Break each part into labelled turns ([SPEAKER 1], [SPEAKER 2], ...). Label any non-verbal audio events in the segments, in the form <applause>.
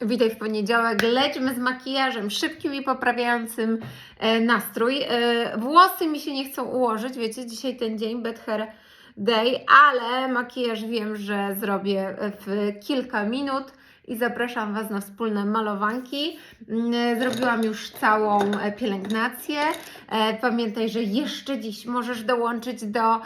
[SPEAKER 1] Witaj w poniedziałek. Lećmy z makijażem szybkim i poprawiającym e, nastrój. E, włosy mi się nie chcą ułożyć, wiecie, dzisiaj ten dzień, Bad Hair Day, ale makijaż wiem, że zrobię w kilka minut i zapraszam Was na wspólne malowanki. Mm, Zrobiłam już całą e, pielęgnację. E, Pamiętaj, że jeszcze dziś możesz dołączyć do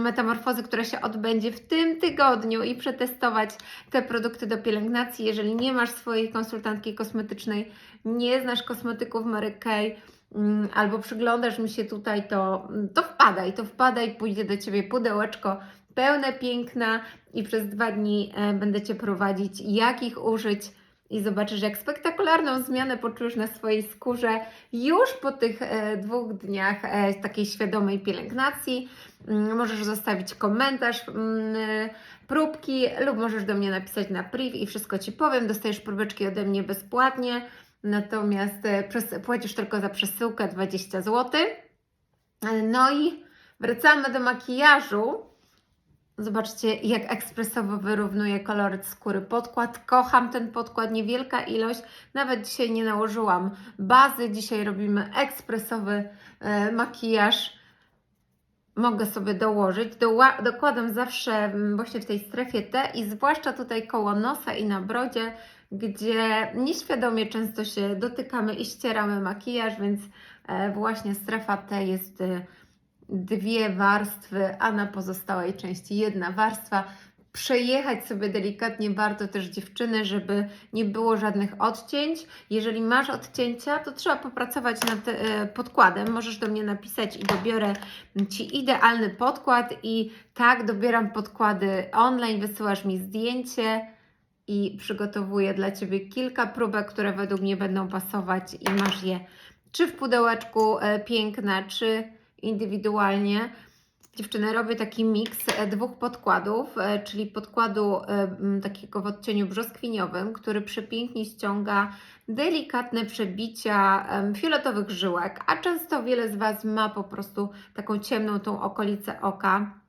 [SPEAKER 1] metamorfozy, która się odbędzie w tym tygodniu i przetestować te produkty do pielęgnacji. Jeżeli nie masz swojej konsultantki kosmetycznej, nie znasz kosmetyków Mary Kay, mm, albo przyglądasz mi się tutaj, to, to wpadaj, to wpadaj, pójdzie do Ciebie pudełeczko pełne piękna i przez dwa dni e, będę Cię prowadzić, jak ich użyć i zobaczysz, jak spektakularną zmianę poczujesz na swojej skórze już po tych e, dwóch dniach e, takiej świadomej pielęgnacji. Mm, Możesz zostawić komentarz, mm, próbki lub możesz do mnie napisać na priv i wszystko Ci powiem. Dostajesz próbeczki ode mnie bezpłatnie, natomiast płacisz tylko za przesyłkę 20 zł. No i wracamy do makijażu. Zobaczcie, jak ekspresowo wyrównuje koloryt skóry podkład. Kocham ten podkład, niewielka ilość. Nawet dzisiaj nie nałożyłam bazy. Dzisiaj robimy ekspresowy e, makijaż. Mogę sobie dołożyć. Doła- dokładam zawsze właśnie w tej strefie T i zwłaszcza tutaj koło nosa i na brodzie, gdzie nieświadomie często się dotykamy i ścieramy makijaż, więc e, właśnie strefa T jest e, dwie warstwy, a na pozostałej części jedna warstwa. Przejechać sobie delikatnie warto też dziewczyny, żeby nie było żadnych odcięć. Jeżeli masz odcięcia, to trzeba popracować nad e, podkładem. Możesz do mnie napisać i dobiorę Ci idealny podkład i tak dobieram podkłady online, wysyłasz mi zdjęcie i przygotowuję dla Ciebie kilka próbek, które według mnie będą pasować i masz je czy w pudełeczku e, piękne, czy indywidualnie. Dziewczyny, robię taki miks e, dwóch podkładów, e, czyli podkładu e, takiego w odcieniu brzoskwiniowym, który przepięknie ściąga delikatne przebicia fioletowych żyłek, a często wiele z Was ma po prostu taką ciemną tą okolicę oka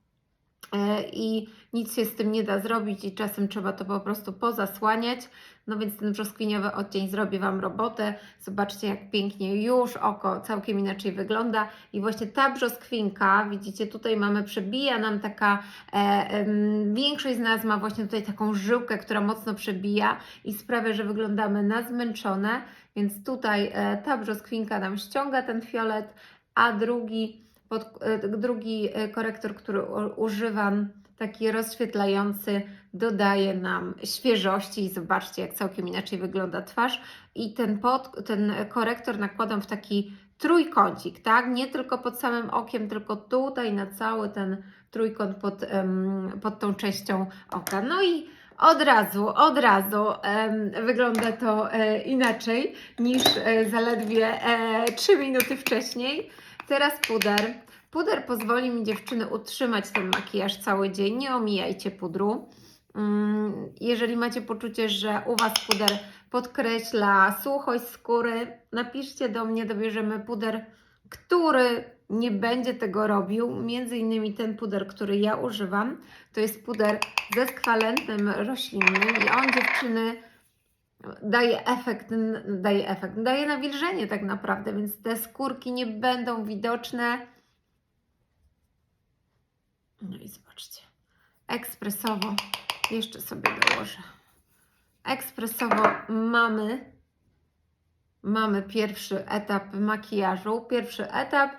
[SPEAKER 1] i nic się z tym nie da zrobić i czasem trzeba to po prostu pozasłaniać. No więc ten brzoskwiniowy odcień zrobi Wam robotę. Zobaczcie jak pięknie już oko całkiem inaczej wygląda i właśnie ta brzoskwinka, widzicie tutaj mamy, przebija nam taka, e, em, większość z nas ma właśnie tutaj taką żyłkę, która mocno przebija i sprawia, że wyglądamy na zmęczone, więc tutaj e, ta brzoskwinka nam ściąga ten fiolet, a drugi, pod, e, drugi e, korektor, który używam, taki rozświetlający, dodaje nam świeżości i zobaczcie, jak całkiem inaczej wygląda twarz. I ten, pod, ten korektor nakładam w taki trójkącik, tak? Nie tylko pod samym okiem, tylko tutaj na cały ten trójkąt pod, pod tą częścią oka. No i od razu, od razu wygląda to e, inaczej niż e, zaledwie e, 3 minuty wcześniej. Teraz puder. Puder pozwoli mi dziewczyny utrzymać ten makijaż cały dzień. Nie omijajcie pudru. Mm, Jeżeli macie poczucie, że u Was puder podkreśla suchość skóry, napiszcie do mnie, dobierzemy puder, który nie będzie tego robił. Między innymi ten puder, który ja używam, to jest puder ze skwalentnym roślinnym i on dziewczyny daje efekt, daje efekt, daje nawilżenie tak naprawdę, więc te skórki nie będą widoczne. No i zobaczcie, ekspresowo jeszcze sobie dołożę. Ekspresowo mamy, mamy pierwszy etap makijażu, pierwszy etap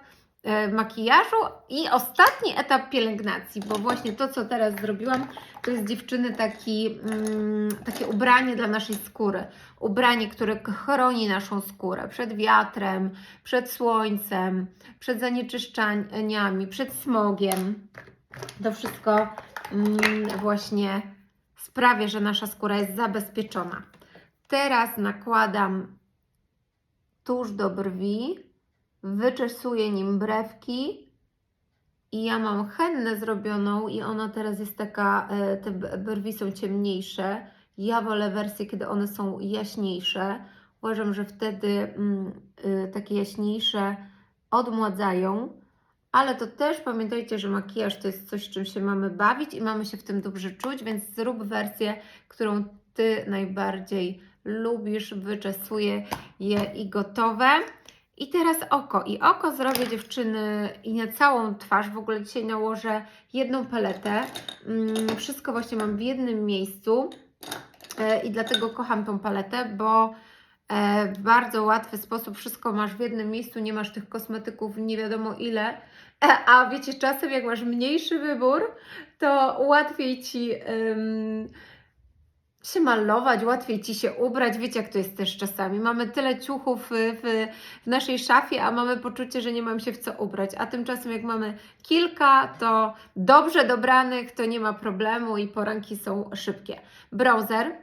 [SPEAKER 1] makijażu i ostatni etap pielęgnacji, bo właśnie to, co teraz zrobiłam, to jest dziewczyny taki, mm, takie ubranie dla naszej skóry. Ubranie, które chroni naszą skórę przed wiatrem, przed słońcem, przed zanieczyszczeniami, przed smogiem. To wszystko mm, właśnie sprawia, że nasza skóra jest zabezpieczona. Teraz nakładam tuż do brwi, wyczesuję nim brewki i ja mam hennę zrobioną i ona teraz jest taka, e, te brwi są ciemniejsze. Ja wolę wersję, kiedy one są jaśniejsze. Uważam, że wtedy mm, y, takie jaśniejsze odmładzają. Ale to też pamiętajcie, że makijaż to jest coś, czym się mamy bawić i mamy się w tym dobrze czuć, więc zrób wersję, którą Ty najbardziej lubisz. Wyczesuję je i gotowe. I teraz oko. I oko zrobię dziewczyny i na całą twarz. W ogóle dzisiaj nałożę jedną paletę. Mm, Wszystko właśnie mam w jednym miejscu. E, I dlatego kocham tą paletę, bo e, w bardzo łatwy sposób wszystko masz w jednym miejscu, nie masz tych kosmetyków nie wiadomo ile. E, A wiecie, czasem jak masz mniejszy wybór, to łatwiej ci się malować, łatwiej ci się ubrać. Wiecie, jak to jest też czasami. Mamy tyle ciuchów w, w, naszej szafie, a mamy poczucie, że nie mam się w co ubrać. A tymczasem, jak mamy kilka, to dobrze dobranych, to nie ma problemu i poranki są szybkie. Browser.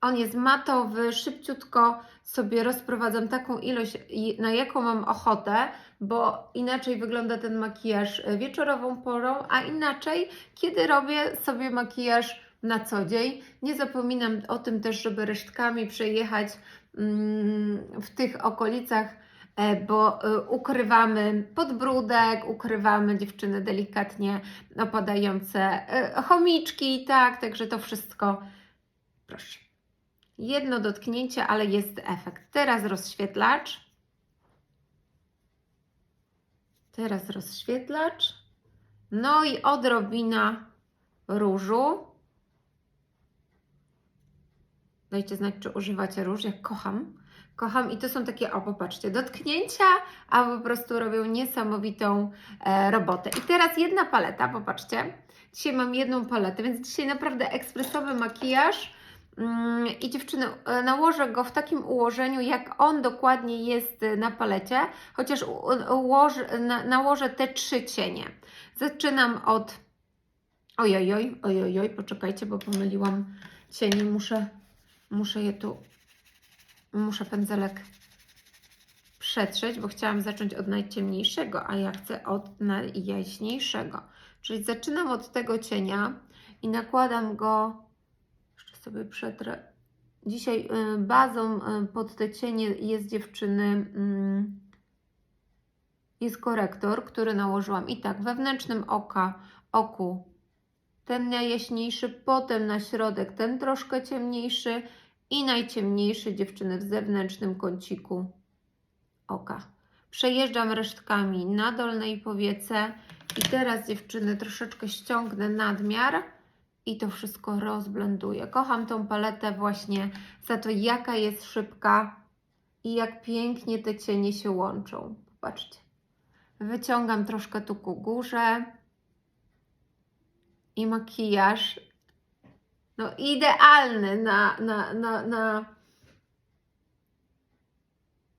[SPEAKER 1] On jest matowy, szybciutko sobie rozprowadzam taką ilość, na jaką mam ochotę, bo inaczej wygląda ten makijaż wieczorową porą, a inaczej, kiedy robię sobie makijaż na co dzień. Nie zapominam o tym też, żeby resztkami przejechać mm, w tych okolicach, e, bo e, ukrywamy podbródek, ukrywamy dziewczyny delikatnie opadające e, chomiczki, tak, także to wszystko, proszę. Jedno dotknięcie, ale jest efekt. Teraz rozświetlacz. Teraz rozświetlacz. No i odrobina różu. Dajcie znać, czy używacie róż. Ja kocham. Kocham i to są takie, o popatrzcie, dotknięcia, a po prostu robią niesamowitą e, robotę. I teraz jedna paleta, popatrzcie. Dzisiaj mam jedną paletę, więc dzisiaj naprawdę ekspresowy makijaż. Mm, I dziewczyny, e, nałożę go w takim ułożeniu, jak on dokładnie jest e, na palecie, chociaż ułożę, na, nałożę te trzy cienie. Zaczynam od. Ojojoj, ojojoj, poczekajcie, bo pomyliłam cienie. Muszę, muszę je tu. Muszę pędzelek przetrzeć, bo chciałam zacząć od najciemniejszego, a ja chcę od najjaśniejszego. Czyli zaczynam od tego cienia i nakładam go jeszcze sobie przetrę. Dzisiaj y, bazą y, pod te cienie jest dziewczyny, mm, jest korektor, który nałożyłam i tak wewnętrznym oka, oku ten najjaśniejszy, potem na środek ten troszkę ciemniejszy i najciemniejszy dziewczyny w zewnętrznym kąciku oka. Przejeżdżam resztkami na dolnej powiece i teraz dziewczyny troszeczkę ściągnę nadmiar i to wszystko rozblenduję. Kocham tą paletę właśnie za to, jaka jest szybka i jak pięknie te cienie się łączą. Popatrzcie. Wyciągam troszkę tu ku górze i makijaż no idealny na, na, na, na,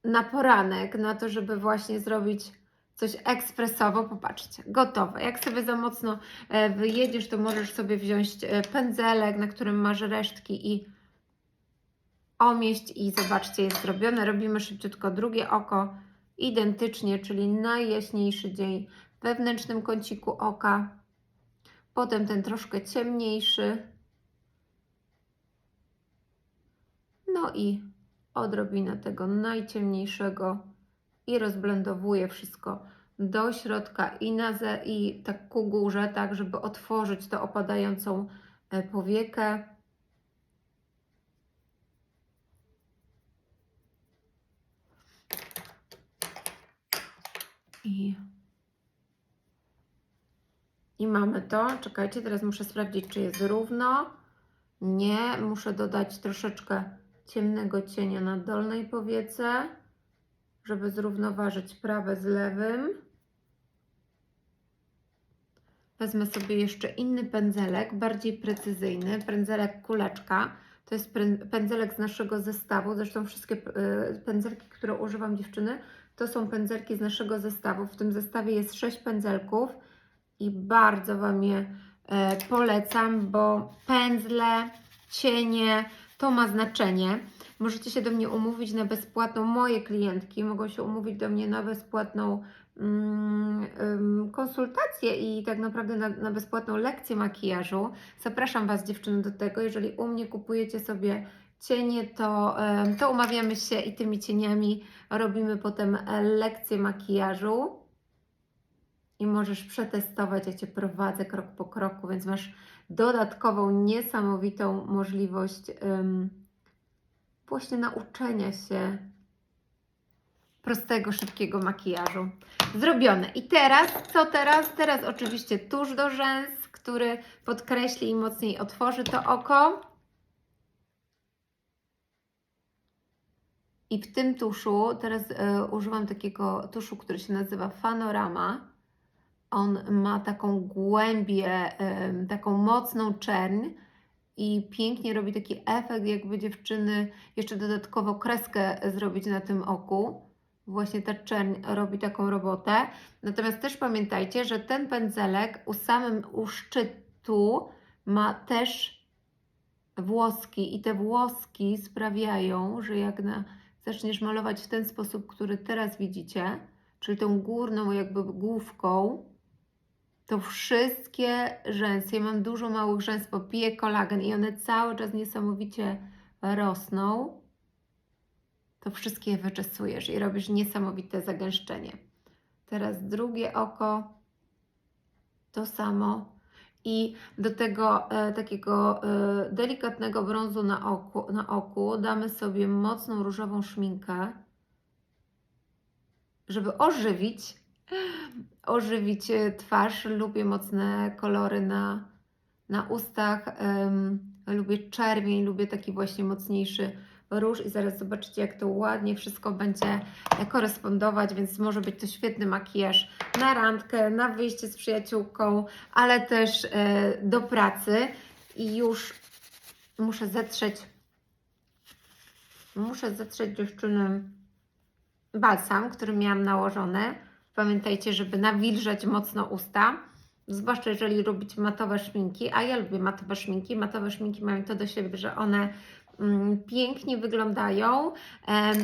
[SPEAKER 1] na poranek, na to, żeby właśnie zrobić coś ekspresowo. Popatrzcie, gotowe. Jak sobie za mocno e, wyjedziesz, to możesz sobie wziąć e, pędzelek, na którym masz resztki i omieść i zobaczcie, jest zrobione. Robimy szybciutko drugie oko, identycznie, czyli najjaśniejszy dzień w wewnętrznym kąciku oka. Potem ten troszkę ciemniejszy. No i odrobinę tego najciemniejszego i rozblendowuję wszystko do środka i, na ze, i tak ku górze, tak żeby otworzyć tę opadającą e, powiekę. I, I mamy to. Czekajcie, teraz muszę sprawdzić, czy jest równo. Nie, muszę dodać troszeczkę ciemnego cienia na dolnej powiece, żeby zrównoważyć prawe z lewym. Wezmę sobie jeszcze inny pędzelek, bardziej precyzyjny, pędzelek kuleczka. To jest pędzelek z naszego zestawu. Zresztą wszystkie y, pędzelki, które używam dziewczyny, to są pędzelki z naszego zestawu. W tym zestawie jest 6 pędzelków i bardzo Wam je e, polecam, bo pędzle, cienie, to ma znaczenie. Możecie się do mnie umówić na bezpłatną, moje klientki mogą się umówić do mnie na bezpłatną mm, ym, konsultację i tak naprawdę na, na bezpłatną lekcję makijażu. Zapraszam Was dziewczyny do tego, jeżeli u mnie kupujecie sobie cienie, to, to umawiamy się i tymi cieniami robimy potem lekcję makijażu i możesz przetestować, ja Cię prowadzę krok po kroku, więc masz dodatkową, niesamowitą możliwość em, właśnie nauczenia się prostego, szybkiego makijażu. Zrobione. I teraz, co teraz? Teraz oczywiście tusz do rzęs, który podkreśli i mocniej otworzy to oko. I w tym tuszu, teraz e, używam takiego tuszu, który się nazywa Fanorama. On ma taką głębię, taką mocną czerń i pięknie robi taki efekt, jakby dziewczyny jeszcze dodatkowo kreskę zrobić na tym oku. Właśnie ta czerń robi taką robotę. Natomiast też pamiętajcie, że ten pędzelek u samym u szczytu ma też włoski i te włoski sprawiają, że jak na, zaczniesz malować w ten sposób, który teraz widzicie, czyli tą górną jakby główką, to wszystkie rzęsy, ja mam dużo małych rzęs, bo piję kolagen i one cały czas niesamowicie rosną, to wszystkie je wyczesujesz i robisz niesamowite zagęszczenie. Teraz drugie oko, to samo. I do tego e, takiego e, delikatnego brązu na oku, na oku damy sobie mocną różową szminkę, żeby ożywić, ożywić e, twarz. Lubię mocne kolory na, na ustach, lubię czerwień, lubię taki właśnie mocniejszy róż i zaraz zobaczycie, jak to ładnie wszystko będzie e, korespondować, więc może być to świetny makijaż na randkę, na wyjście z przyjaciółką, ale też e, do pracy. I już muszę zetrzeć, muszę zetrzeć dziewczyny balsam, który miałam nałożony. Pamiętajcie, żeby nawilżać mocno usta. Zwłaszcza jeżeli lubicie matowe szminki, a ja lubię matowe szminki. Matowe szminki mają to do siebie, że one mm, pięknie wyglądają,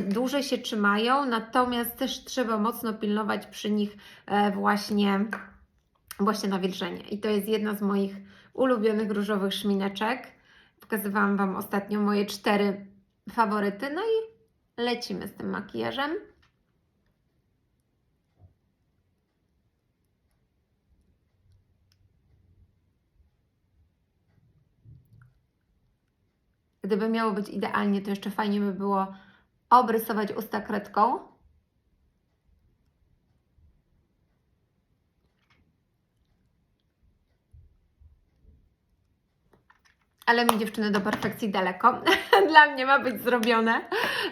[SPEAKER 1] dłużej się trzymają, natomiast też trzeba mocno pilnować przy nich e, właśnie, właśnie nawilżenie. I to jest jedna z moich ulubionych różowych szmineczek. Pokazywałam Wam ostatnio moje cztery faworyty. No i lecimy z tym makijażem. Gdyby miało być idealnie, to jeszcze fajnie by było obrysować usta kredką. Ale mi dziewczyny do perfekcji daleko. <laughs> Dla mnie ma być zrobione.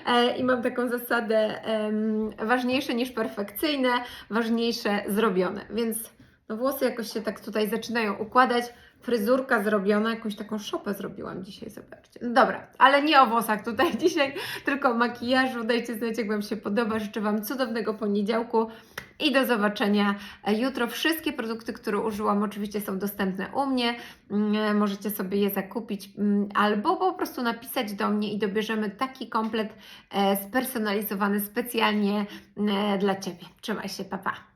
[SPEAKER 1] E, I mam taką zasadę em, ważniejsze niż perfekcyjne, ważniejsze zrobione. Więc no, włosy jakoś się tak tutaj zaczynają układać. Fryzurka zrobiona, jakąś taką szopę zrobiłam dzisiaj, zobaczcie. No dobra, ale nie o włosach tutaj <laughs> dzisiaj, tylko o makijażu. Dajcie znać, jak Wam się podoba. Życzę Wam cudownego poniedziałku i do zobaczenia e, jutro. Wszystkie produkty, które użyłam, oczywiście są dostępne u mnie. Mm, Możecie sobie je zakupić mm, albo po prostu napisać do mnie i dobierzemy taki komplet e, spersonalizowany specjalnie e, dla Ciebie. Trzymaj się, papa. Pa.